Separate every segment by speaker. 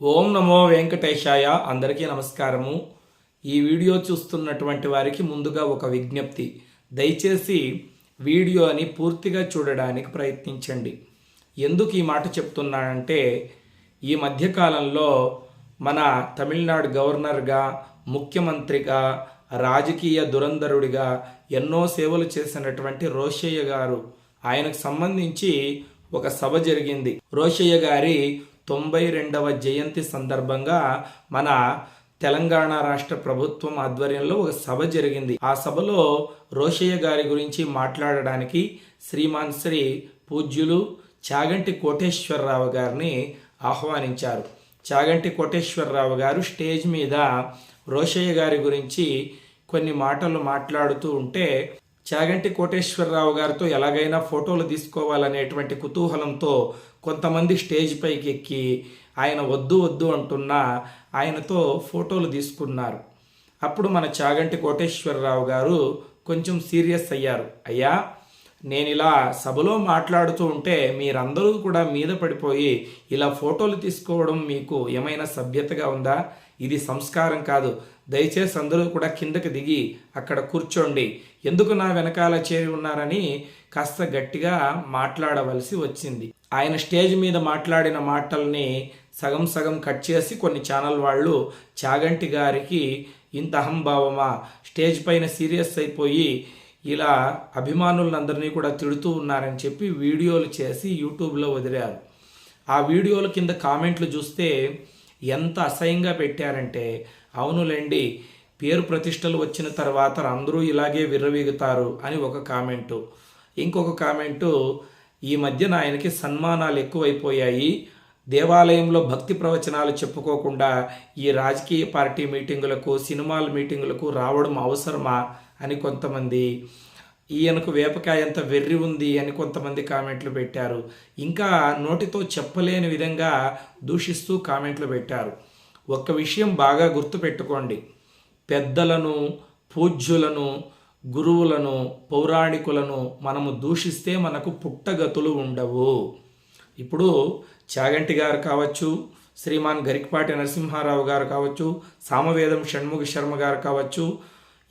Speaker 1: ఓం నమో వెంకటేశాయ. అందరికీ నమస్కారము. ఈ వీడియో చూస్తున్నటువంటి వారికి ముందుగా ఒక విజ్ఞప్తి. దయచేసి వీడియోని పూర్తిగా చూడడానికి ప్రయత్నించండి. ఎందుకు ఈ మాట చెప్తున్నానంటే ఈ మధ్యకాలంలో మన తమిళనాడు గవర్నర్గా ముఖ్యమంత్రిగా రాజకీయ దురంధరుడిగా ఎన్నో సేవలు చేసినటువంటి రోషయ్య గారు ఆయనకు సంబంధించి ఒక సభ జరిగింది. రోషయ్య గారి తొంభై రెండవ జయంతి సందర్భంగా మన తెలంగాణ రాష్ట్ర ప్రభుత్వం ఆధ్వర్యంలో ఒక సభ జరిగింది. ఆ సభలో రోషయ్య గారి గురించి మాట్లాడడానికి శ్రీమాన్ శ్రీ పూజ్యులు చాగంటి కోటేశ్వరరావు గారిని ఆహ్వానించారు. చాగంటి కోటేశ్వరరావు గారు స్టేజ్ మీద రోషయ్య గారి గురించి కొన్ని మాటలు మాట్లాడుతూ ఉంటే చాగంటి కోటేశ్వరరావు గారితో ఎలాగైనా ఫోటోలు తీసుకోవాలనేటువంటి కుతూహలంతో కొంతమంది స్టేజ్ పైకి ఎక్కి ఆయన వద్దు వద్దు అంటున్నా ఆయనతో ఫోటోలు తీసుకున్నారు. అప్పుడు మన చాగంటి కోటేశ్వరరావు గారు కొంచెం సీరియస్ అయ్యారు. అయ్యా నేను ఇలా సభలో మాట్లాడుతూ ఉంటే మీరందరూ కూడా మీద పడిపోయి ఇలా ఫోటోలు తీసుకోవడం మీకు ఏమైనా సభ్యతగా ఉందా? ఇది సంస్కారం కాదు. దయచేసి అందరూ కూడా కిందకి దిగి అక్కడ కూర్చోండి. ఎందుకు నా వెనకాల చేరి ఉన్నారని కాస్త గట్టిగా మాట్లాడవలసి వచ్చింది. ఆయన స్టేజ్ మీద మాట్లాడిన మాటల్ని సగం సగం కట్ చేసి కొన్ని ఛానల్ వాళ్ళు చాగంటి గారికి ఇంత అహంభావమా? స్టేజ్ పైన సీరియస్ అయిపోయి ఇలా అభిమానులందరినీ కూడా తిడుతూ ఉన్నారని చెప్పి వీడియోలు చేసి యూట్యూబ్లో వదిలారు. ఆ వీడియోల కింద కామెంట్లు చూస్తే ఎంత అసహ్యంగా పెట్టారంటే అవునులేండి పేరు ప్రతిష్టలు వచ్చిన తర్వాత అందరూ ఇలాగే విర్రవీగుతారు అని ఒక కామెంటు. ఇంకొక కామెంటు ఈ మధ్యన ఆయనకి సన్మానాలు ఎక్కువైపోయాయి. దేవాలయంలో భక్తి ప్రవచనాలు చెప్పుకోకుండా ఈ రాజకీయ పార్టీ మీటింగులకు సినిమాల మీటింగులకు రావడం అవసరమా అని కొంతమంది ఈయనకు వేపకాయ ఎంత వెర్రి ఉంది అని కొంతమంది కామెంట్లు పెట్టారు. ఇంకా నోటితో చెప్పలేని విధంగా దూషిస్తూ కామెంట్లు పెట్టారు. ఒక్క విషయం బాగా గుర్తుపెట్టుకోండి. పెద్దలను పూజ్యులను గురువులను పౌరాణికులను మనము దూషిస్తే మనకు పుట్టగతులు ఉండవు. ఇప్పుడు చాగంటి గారు కావచ్చు శ్రీమాన్ గరికపాటి నరసింహారావు గారు కావచ్చు సామవేదం షణ్ముఖ శర్మ గారు కావచ్చు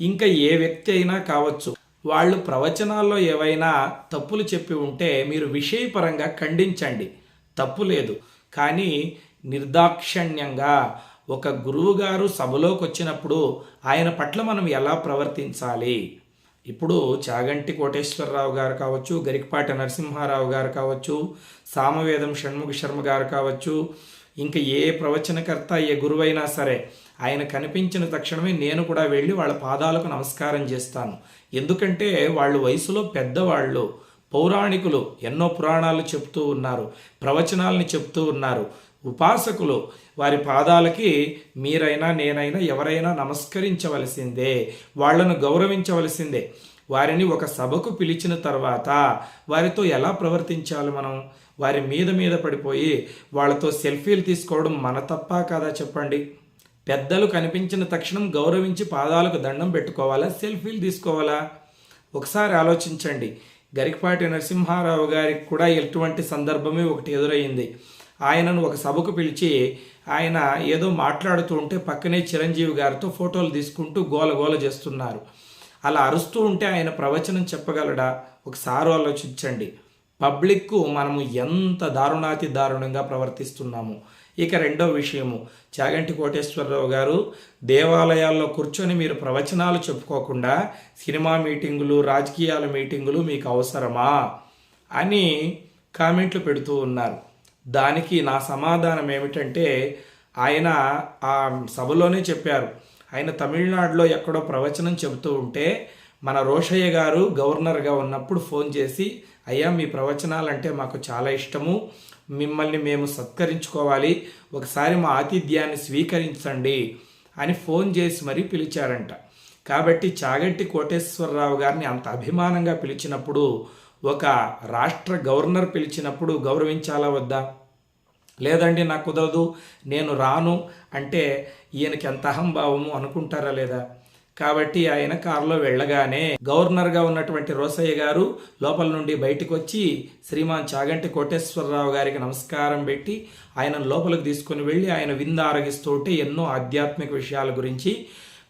Speaker 1: ఇంకా ఏ వ్యక్తి అయినా కావచ్చు వాళ్ళు ప్రవచనాల్లో ఏవైనా తప్పులు చెప్పి ఉంటే మీరు విషయపరంగా ఖండించండి. తప్పు లేదు. కానీ నిర్దాక్షణ్యంగా ఒక గురువు గారు సభలోకి వచ్చినప్పుడు ఆయన పట్ల మనం ఎలా ప్రవర్తించాలి? ఇప్పుడు చాగంటి కోటేశ్వరరావు గారు కావచ్చు గరికపాటి నరసింహారావు గారు కావచ్చు సామవేదం షణ్ముఖ శర్మ గారు కావచ్చు ఇంకా ఏ ప్రవచనకర్త ఏ గురువైనా సరే ఆయన కనిపించిన తక్షణమే నేను కూడా వెళ్ళి వాళ్ళ పాదాలకు నమస్కారం చేస్తాను. ఎందుకంటే వాళ్ళు వయసులో పెద్దవాళ్ళు పౌరాణికులు ఎన్నో పురాణాలు చెప్తూ ఉన్నారు ప్రవచనాలని చెప్తూ ఉన్నారు. ఉపాసకులు వారి పాదాలకి మీరైనా నేనైనా ఎవరైనా నమస్కరించవలసిందే వాళ్ళను గౌరవించవలసిందే. వారిని ఒక సభకు పిలిచిన తర్వాత వారితో ఎలా ప్రవర్తించాలి మనం? వారి మీద మీద పడిపోయి వాళ్ళతో సెల్ఫీలు తీసుకోవడం మన తప్ప కదా చెప్పండి? పెద్దలు కనిపించిన తక్షణం గౌరవించి పాదాలకు దండం పెట్టుకోవాలా? సెల్ఫీలు తీసుకోవాలా? ఒకసారి ఆలోచించండి. గరికపాటి నరసింహారావు గారికి కూడా ఎటువంటి సందర్భమే ఒకటి ఎదురయ్యింది ఆయనను ఒక సభకు పిలిచి ఆయన ఏదో మాట్లాడుతూ ఉంటే పక్కనే చిరంజీవి గారితో ఫోటోలు తీసుకుంటూ గోల గోల చేస్తున్నారు. అలా అరుస్తూ ఉంటే ఆయన ప్రవచనం చెప్పగలడా? ఒకసారి ఆలోచించండి. పబ్లిక్కు మనము ఎంత దారుణాతి దారుణంగా ప్రవర్తిస్తున్నాము. ఇక రెండో విషయము. చాగంటి కోటేశ్వరరావు గారు దేవాలయాల్లో కూర్చొని మీరు ప్రవచనాలు చెప్పుకోకుండా సినిమా మీటింగులు రాజకీయాల మీటింగులు మీకు అవసరమా? అని కామెంట్లు పెడుతూ ఉన్నారు. దానికి నా సమాధానం ఏమిటంటే ఆయన ఆ సభలోనే చెప్పారు. ఆయన తమిళనాడులో ఎక్కడో ప్రవచనం చెబుతూ ఉంటే మన రోషయ్య గారు గవర్నర్గా ఉన్నప్పుడు ఫోన్ చేసి అయ్యా మీ ప్రవచనాలంటే మాకు చాలా ఇష్టము. మిమ్మల్ని మేము సత్కరించుకోవాలి. ఒకసారి మా ఆతిథ్యాన్ని స్వీకరించండి అని ఫోన్ చేసి మరీ పిలిచారంట. కాబట్టి చాగంటి కోటేశ్వరరావు గారిని అంత అభిమానంగా పిలిచినప్పుడు ఒక రాష్ట్ర గవర్నర్ పిలిచినప్పుడు గౌరవించాలా వద్దా? లేదండి నాకు కుదరదు నేను రాను అంటే ఈయనకి ఎంత అహంభావము అనుకుంటారా లేదా? కాబట్టి ఆయన కారులో వెళ్ళగానే గవర్నర్గా ఉన్నటువంటి రోసయ్య గారు లోపల నుండి బయటకు వచ్చి శ్రీమాన్ చాగంటి కోటేశ్వరరావు గారికి నమస్కారం పెట్టి ఆయన లోపలికి తీసుకుని వెళ్ళి ఆయన విందు ఎన్నో ఆధ్యాత్మిక విషయాల గురించి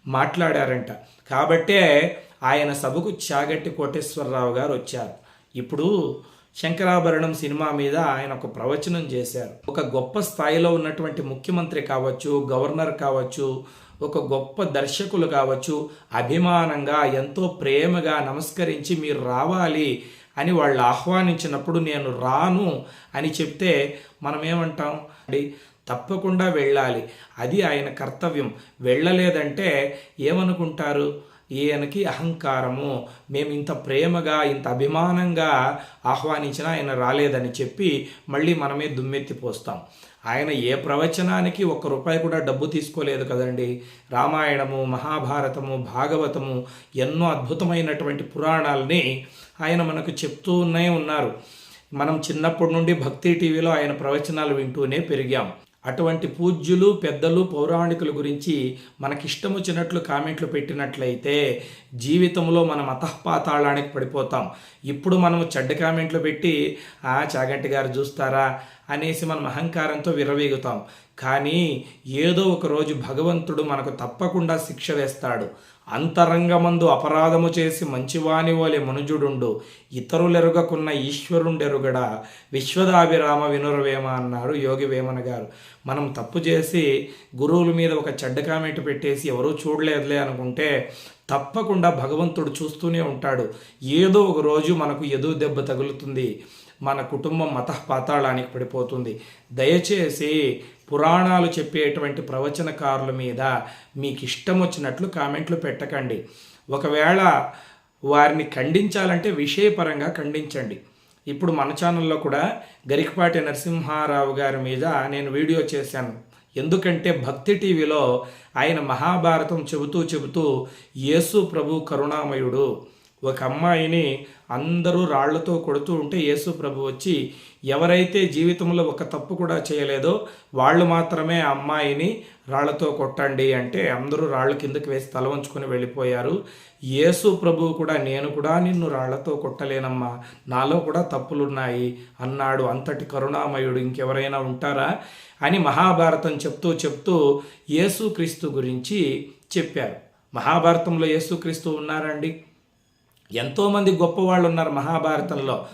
Speaker 1: మాట్లాడారంట. కాబట్టే ఆయన సభకు చాగంటి కోటేశ్వరరావు గారు వచ్చారు. ఇప్పుడు శంకరాభరణం సినిమా మీద ఆయన ఒక ప్రవచనం చేశారు. ఒక గొప్ప స్థాయిలో ఉన్నటువంటి ముఖ్యమంత్రి కావచ్చు గవర్నర్ కావచ్చు ఒక గొప్ప దర్శకులు కావచ్చు అభిమానంగా ఎంతో ప్రేమగా నమస్కరించి మీరు రావాలి అని వాళ్ళు ఆహ్వానించినప్పుడు నేను రాను అని చెప్తే మనం ఏమంటాం? అండి తప్పకుండా వెళ్ళాలి. అది ఆయన కర్తవ్యం. వెళ్ళలేదంటే ఏమనుకుంటారు? ఈయనకి అహంకారము. మేము ఇంత ప్రేమగా ఇంత అభిమానంగా ఆహ్వానించినా ఆయన రాలేదని చెప్పి మళ్ళీ మనమే దుమ్మెత్తిపోస్తాం ఆయన ఏ ప్రవచనానికి ఒక్క రూపాయి కూడా డబ్బు తీసుకోలేదు కదండి. రామాయణము మహాభారతము భాగవతము ఎన్నో అద్భుతమైనటువంటి పురాణాలని ఆయన మనకు చెప్తూనే ఉన్నారు. మనం చిన్నప్పటి నుండి భక్తి టీవీలో ఆయన ప్రవచనాలు వింటూనే పెరిగాం. అటువంటి పూజ్యులు పెద్దలు పౌరాణికుల గురించి మనకిష్టం వచ్చినట్లు కామెంట్లు పెట్టినట్లయితే జీవితంలో మనం అతఃపాతాళానికి పడిపోతాం. ఇప్పుడు మనం చెడ్డ కామెంట్లు పెట్టి ఆ చాగంటి గారు చూస్తారా? అనేసి మనం అహంకారంతో విరవీగుతాం కానీ ఏదో ఒక రోజు భగవంతుడు మనకు తప్పకుండా శిక్ష వేస్తాడు. అంతరంగమందు అపరాధము చేసి మంచివాని వలె మనుజుడుండు ఇతరులెరుగకున్న ఈశ్వరుండెరుగడ? విశ్వదాభిరామ వినురవేమ అన్నారు యోగి వేమన గారు. మనం తప్పు చేసి గురువుల మీద ఒక చెడ్డ కామెంట్ పెట్టేసి ఎవరూ చూడలేదులే అనుకుంటే తప్పకుండా భగవంతుడు చూస్తూనే ఉంటాడు. ఏదో ఒక రోజు మనకు ఎదురు దెబ్బ తగులుతుంది. మన కుటుంబం మత పాతాళానికి పడిపోతుంది. దయచేసి పురాణాలు చెప్పేటువంటి ప్రవచనకారుల మీద మీకు ఇష్టం వచ్చినట్లు కామెంట్లు పెట్టకండి. ఒకవేళ వారిని ఖండించాలంటే విషయపరంగా ఖండించండి. ఇప్పుడు మన ఛానల్లో కూడా గరికపాటి నరసింహారావు గారి మీద నేను వీడియో చేశాను. ఎందుకంటే భక్తి టీవీలో ఆయన మహాభారతం చెబుతూ చెబుతూ యేసు ప్రభు కరుణామయుడు ఒక అమ్మాయిని అందరూ రాళ్ళతో కొడుతూ ఉంటే యేసు ప్రభు వచ్చి ఎవరైతే జీవితంలో ఒక తప్పు కూడా చేయలేదో వాళ్ళు మాత్రమే ఆ అమ్మాయిని రాళ్ళతో కొట్టండి అంటే అందరూ రాళ్ళు కిందకి వేసి తల వంచుకొని వెళ్ళిపోయారు. యేసు ప్రభు కూడా నేను కూడా నిన్ను రాళ్ళతో కొట్టలేనమ్మా నాలో కూడా తప్పులున్నాయి అన్నాడు. అంతటి కరుణామయుడు ఇంకెవరైనా ఉంటారా? అని మహాభారతం చెప్తూ చెప్తూ యేసుక్రీస్తు గురించి చెప్పారు. మహాభారతంలో యేసుక్రీస్తు ఉన్నారండి? ఎంతోమంది గొప్పవాళ్ళు ఉన్నారు మహాభారతంలో.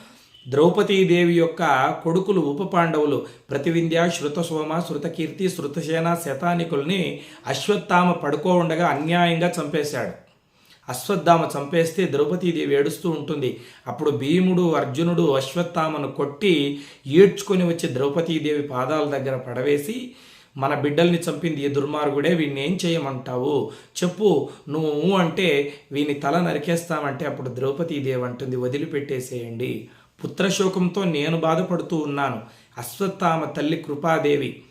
Speaker 1: ద్రౌపదీదేవి యొక్క కొడుకులు ఉప పాండవులు ప్రతివింధ్య శృతసోమ శృతకీర్తి శృతసేన శతానికుల్ని అశ్వత్థామ పడుకో ఉండగా అన్యాయంగా చంపేశాడు. అశ్వత్థామ చంపేస్తే ద్రౌపదీదేవి ఏడుస్తూ ఉంటుంది. అప్పుడు భీముడు అర్జునుడు అశ్వత్థామను కొట్టి ఈడ్చుకొని వచ్చి ద్రౌపదీదేవి పాదాల దగ్గర పడవేసి మన బిడ్డల్ని చంపింది ఈ దుర్మార్గుడే వీడిని ఏం చేయమంటావు? చెప్పు. నువ్వు అంటే వీని తల నరికేస్తామంటే అప్పుడు ద్రౌపదీదేవి అంటుంది వదిలిపెట్టేసేయండి. పుత్రశోకంతో నేను బాధపడుతూ ఉన్నాను. అశ్వత్థామ తల్లి కృపాదేవి.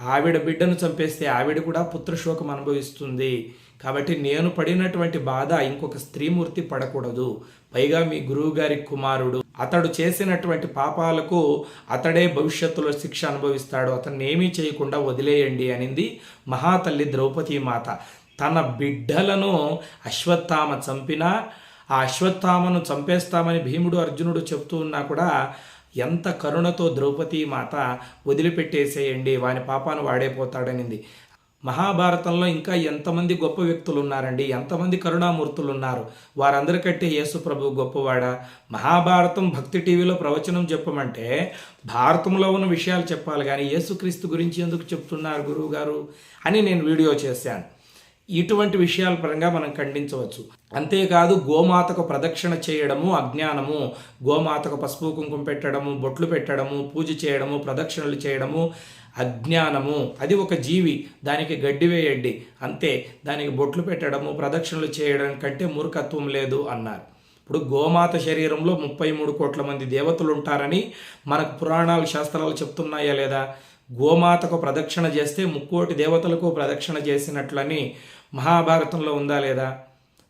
Speaker 1: ఆవిడ బిడ్డను చంపేస్తే ఆవిడ కూడా పుత్రశోకం అనుభవిస్తుంది. కాబట్టి నేను పడినటువంటి బాధ ఇంకొక స్త్రీమూర్తి పడకూడదు. పైగా మీ గురువుగారి కుమారుడు అతడు చేసినటువంటి పాపాలకు అతడే భవిష్యత్తులో శిక్ష అనుభవిస్తాడు. అతన్ని ఏమీ చేయకుండా వదిలేయండి అనింది మహాతల్లి ద్రౌపదీ మాత. తన బిడ్డలను అశ్వత్థామ చంపినా ఆ అశ్వత్థామను చంపేస్తామని భీముడు అర్జునుడు చెప్తూ ఉన్నా కూడా ఎంత కరుణతో ద్రౌపదీ మాత వదిలిపెట్టేసేయండి వాని పాపాను వాడైపోతాడనింది మహాభారతంలో ఇంకా ఎంతమంది గొప్ప వ్యక్తులు ఉన్నారండి ఎంతమంది కరుణామూర్తులు ఉన్నారు వారందరికంటే యేసు ప్రభు గొప్పవాడా? మహాభారతం భక్తి టీవీలో ప్రవచనం చెప్పమంటే భారతంలో ఉన్న విషయాలు చెప్పాలి. కానీ యేసుక్రీస్తు గురించి ఎందుకు చెప్తున్నారు గురువు గారు అని నేను వీడియో చేశాను. ఇటువంటి విషయాల పరంగా మనం ఖండించవచ్చు. అంతేకాదు గోమాతకు ప్రదక్షిణ చేయడము అజ్ఞానము. గోమాతకు పసుపు కుంకుమ పెట్టడము బొట్లు పెట్టడము పూజ చేయడము ప్రదక్షిణలు చేయడము అజ్ఞానము. అది ఒక జీవి దానికి గడ్డి వేయండి. అంతే దానికి బొట్లు పెట్టడము ప్రదక్షిణలు చేయడం కంటే మూర్ఖత్వం లేదు అన్నారు. ఇప్పుడు గోమాత శరీరంలో ముప్పై మూడు కోట్ల మంది దేవతలు ఉంటారని మనకు పురాణాలు శాస్త్రాలు చెప్తున్నాయా లేదా? గోమాతకు ప్రదక్షిణ చేస్తే ముక్కోటి దేవతలకు ప్రదక్షిణ చేసినట్లని మహాభారతంలో ఉందా లేదా?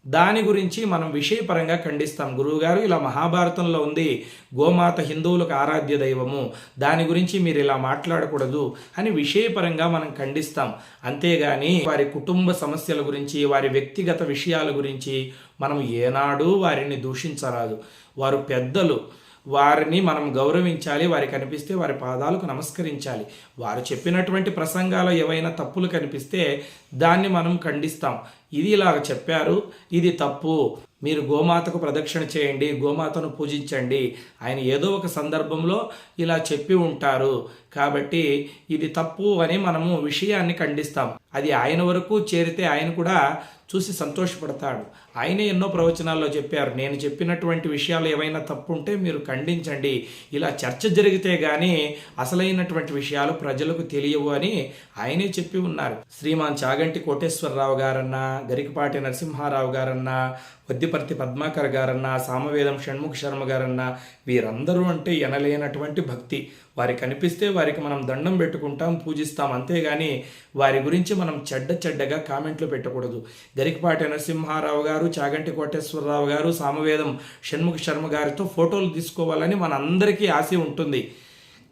Speaker 1: దాని గురించి మనం విషయపరంగా ఖండిస్తాం. గురువుగారు ఇలా మహాభారతంలో ఉంది. గోమాత హిందువులకు ఆరాధ్య దైవము. దాని గురించి మీరు ఇలా మాట్లాడకూడదు అని విషయపరంగా మనం ఖండిస్తాం. అంతేగాని వారి కుటుంబ సమస్యల గురించి వారి వ్యక్తిగత విషయాల గురించి మనం ఏనాడూ వారిని దూషించరాదు. వారు పెద్దలు. వారిని మనం గౌరవించాలి వారి కనిపిస్తే వారి పాదాలకు నమస్కరించాలి. వారు చెప్పినటువంటి ప్రసంగాలు ఏవైనా తప్పులు కనిపిస్తే దాన్ని మనం ఖండిస్తాం. ఇది ఇలాగ చెప్పారు ఇది తప్పు. మీరు గోమాతకు ప్రదక్షిణ చేయండి గోమాతను పూజించండి. ఆయన ఏదో ఒక సందర్భంలో ఇలా చెప్పి ఉంటారు. కాబట్టి ఇది తప్పు అని మనము విషయాన్ని ఖండిస్తాం. అది ఆయన వరకు చేరితే ఆయన కూడా చూసి సంతోషపడతాడు. ఆయనే ఎన్నో ప్రవచనాల్లో చెప్పారు. నేను చెప్పినటువంటి విషయాలు ఏవైనా తప్పు ఉంటే మీరు ఖండించండి. ఇలా చర్చ జరిగితే కానీ అసలైనటువంటి విషయాలు ప్రజలకు తెలియవు అని ఆయనే చెప్పి ఉన్నారు. శ్రీమాన్ చాగంటి కోటేశ్వరరావు గారన్నా గరికపాటి నరసింహారావు గారన్నా వద్దిపర్తి పద్మాకర్ గారన్నా సామవేదం షణ్ముఖ శర్మ గారన్నా వీరందరూ అంటే ఎనలేనటువంటి భక్తి. వారికి కనిపిస్తే వారికి మనం దండం పెట్టుకుంటాం పూజిస్తాం. అంతేగాని వారి గురించి మనం చెడ్డ చెడ్డగా కామెంట్లు పెట్టకూడదు. గరికపాటి నరసింహారావు గారు చాగంటి కోటేశ్వరరావు గారు సామవేదం షణ్ముఖ శర్మ గారితో ఫోటోలు తీసుకోవాలని మనందరికీ ఆశ ఉంటుంది.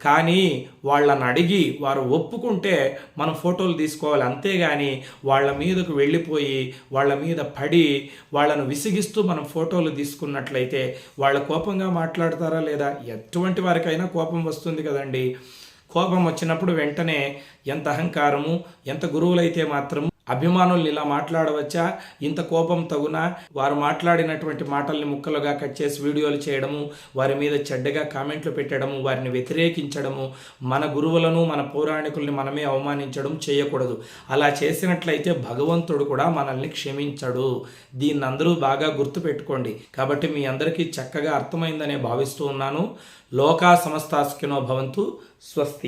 Speaker 1: కానీ వాళ్ళని అడిగి వారు ఒప్పుకుంటే మనం ఫోటోలు తీసుకోవాలి. అంతేగాని వాళ్ళ మీదకు వెళ్ళిపోయి వాళ్ళ మీద పడి వాళ్ళను విసిగిస్తూ మనం ఫోటోలు తీసుకున్నట్లయితే వాళ్ళ కోపంగా మాట్లాడతారా లేదా? ఎటువంటి వారికైనా కోపం వస్తుంది కదండి. కోపం వచ్చినప్పుడు వెంటనే ఎంత అహంకారము ఎంత గురువులైతే మాత్రం అభిమానుల్ని ఇలా మాట్లాడవచ్చా? ఇంత కోపం తగునా? వారు మాట్లాడినటువంటి మాటల్ని ముక్కలుగా కట్ చేసి వీడియోలు చేయడము వారి మీద చెడ్డగా కామెంట్లు పెట్టడము వారిని వ్యతిరేకించడము మన గురువులను మన పౌరాణికుల్ని మనమే అవమానించడం చేయకూడదు. అలా చేసినట్లయితే భగవంతుడు కూడా మనల్ని క్షమించడు. దీన్ని అందరూ బాగా గుర్తుపెట్టుకోండి. కాబట్టి మీ అందరికీ చక్కగా అర్థమైందనే భావిస్తూ ఉన్నాను. లోకా సమస్తాస్కినో భవంతు స్వస్తి.